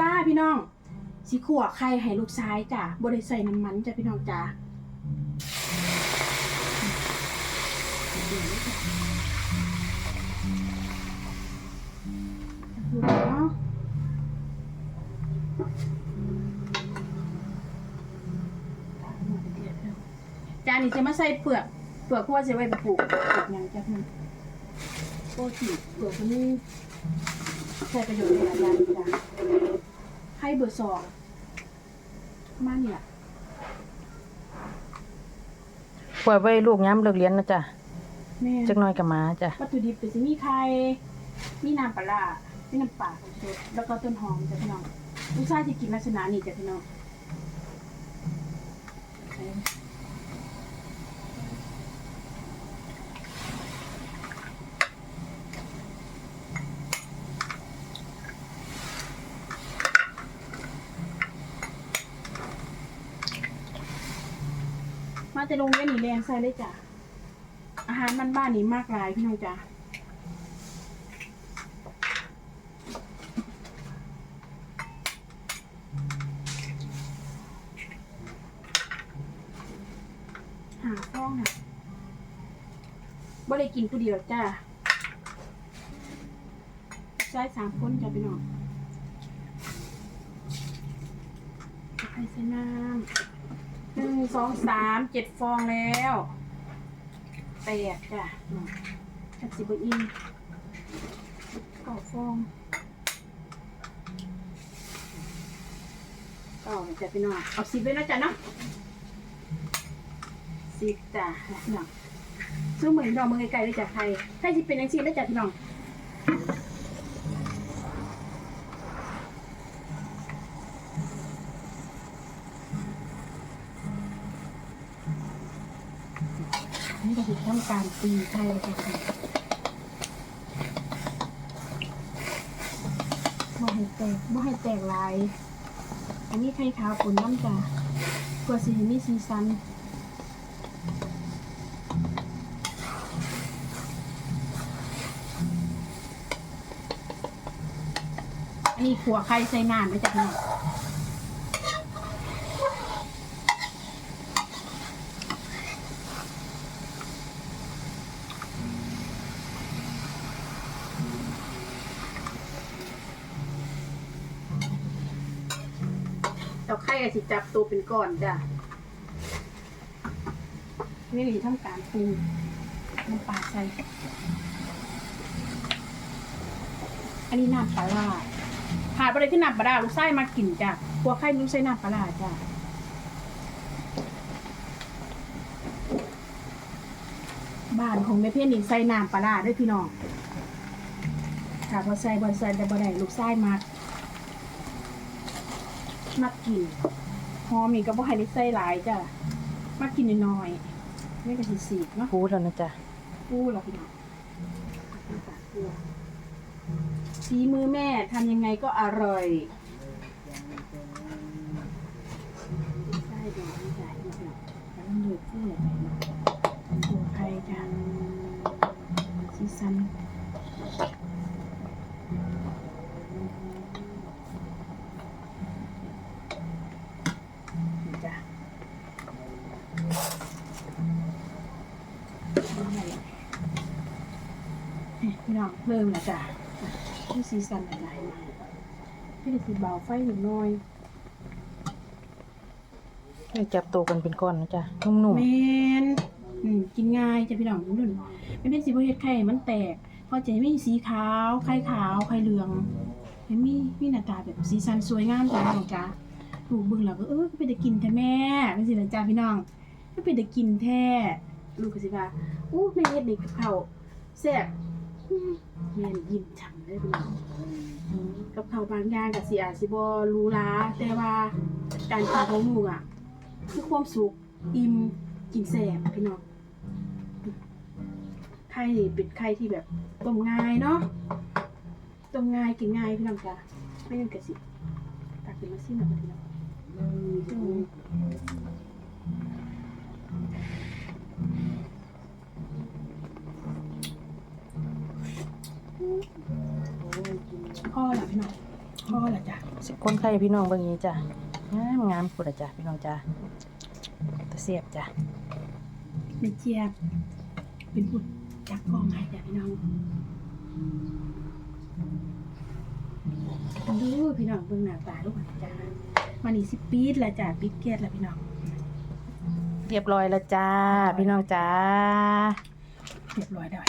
จ้าพี่น้องสิขัวไข่ให้ลูกชายจ้ะบ่ได้ใส่น้ำมันจ้ะพี่น้องจ้าดูเนาะจานนี้จะมาใส่เปลือกเปลือกเพราวจะไว้ไปปลูกปลูกยังจ้ะพี่โอ้สิเปลือกมันนี่ ใช้ประโยชน์ในหลายอย่างจ้ะให้เบอร์สองประมาณนี้แหละปล่อยไว้ลูกย้ำเลิกเรียนนะจ๊ะแม่จักหน้อยกับมาจ้ะวัตถุดิบก็จะมีไข่มีน้ำปลาร้ามีน้ำปลาของสดแล้วก็ต้นหอมจ้ะพี่น้องลูกชายจะกินลักษณะนี้จ้ะพี่น้อง มาแต่โรงเรียนนี่แรงใส่เลยจ้ะ อาหารบ้านบ้านนี้มากหลายพี่น้องจ้ะหาฟ้องน่ะบ่ได้กินผู้เดียวจ้าใช้สามคนจ้ะพี่น้องใส่น้ำ หนึ่งสองสามเจ็ดฟองแล้วแปดจ้ะจักสิบอินเก้าฟองเก้าจ้ะพี่น้องเอาสิบเลยนะจ๊ะเนาะสิบจ้ะพี่น้องซื้อเหมือนดอกมือไกลๆเลยจ้ะใครใครสิเป็นยังสิได้จ้ะพี่น้อง นี่ก็คือทำการตีไข่เลยจ้ะบ่ให้แตกบ่ให้แตกลาย อันนี้ไข่ขาวปุ่นน้ำจ้ะเพื่อสีมีสีสันอันนี้ขัวไข่ใส่น้ำนะจ๊ะพี่น้อง ข่ก็สิจับตัวเป็นก้อนจ้ะนี่คือทำการปรุงน้ำปลาใส่ อันนี้น้ำปลาร้าขาดไปเลยที่น้ำปลาร้าลูกไส้มากินจ้ะพวไข่ลูกไส้น้ำปลาร้าจ้ะบ้านของแม่เพี้ยนนี่ใส่น้ำปลาร้าด้วยพี่น้องค่ะพอใส่บอใส่แต่บ่ได้ลูกไส้มาก มักกินหอมอีกก็บ่ให้ได้ใส่หลายจ้ะมักกินน้อยๆนี่ก็สิสีกเนาะพูดแล้วนะจ๊ะปูเหรอพี่น้องสีมือแม่ทำยังไงก็อร่อยใช่เดี๋ยวไม่ใช่ไม่ใช่แล้วมันเดือดขึ้นเลยไปเนาะตัวไข่จ้ะซีซันนี่จ้ะนี่ไง พี่น้องเพิ่มแล้วจ้ะที่ซีซันหลายๆมาพี่ได้สีเบาไฟหนึ่งน้อยให้จับตัวกันเป็นก้อนนะจ๊ะนุ่มแมนอืมกินง่ายจ้ะพี่น้องนุ่นไม่เป็นสีโพเฮ็ดไข่มันแตกพอจะให้มีสีขาวไข่ขาวไข่เหลืองให้มีมีหน้าตาแบบสีสันสวยงามจ้ะพี่น้องจ้ะลูกเบิ่งแล้วก็เออเป็นได้กินแท้แม่เป็นสิล่ะจ้ะพี่น้องก็เป็นได้กินแท้ ลูกก็สิว่าอู้แม่เฮ็ดนี่กับข้าวแซ่บแม่นยิ้มฉ่ำเลยพี่น้องกับเขาวบางอย่างกับสิอาจสิบรู้ล้าแต่ว่าการกินของหนูอะคือความสุขอิ่มกินแสบพี่น้องไข่นี่เป็นไข่ที่แบบต้มง่ายเนาะต้มง่ายกินง่ายพี่น้องจ้ะไม่งั้นกะสิตักกินมาซิหน่อยพี่น้อง พ่อละพี่น้องพ่อละจ้ะสิคนไข้พี่น้องเบิ่งนี้จ้ะงามงามพุ่นละจ้ะพี่น้องจ้ะตะเสียบจ้ะแม่เจี๊ยบเป็นบุตรจากกองไห้จ้ะพี่น้องดูพี่น้องเบิ่งหน้าตาลูกหน่อยจ้ะมานี่สิปีดละจ้ะปิดแก๊สละพี่น้องเรียบร้อยแล้วจ้า พี่น้องจ้าเรียบร้อยแล้ว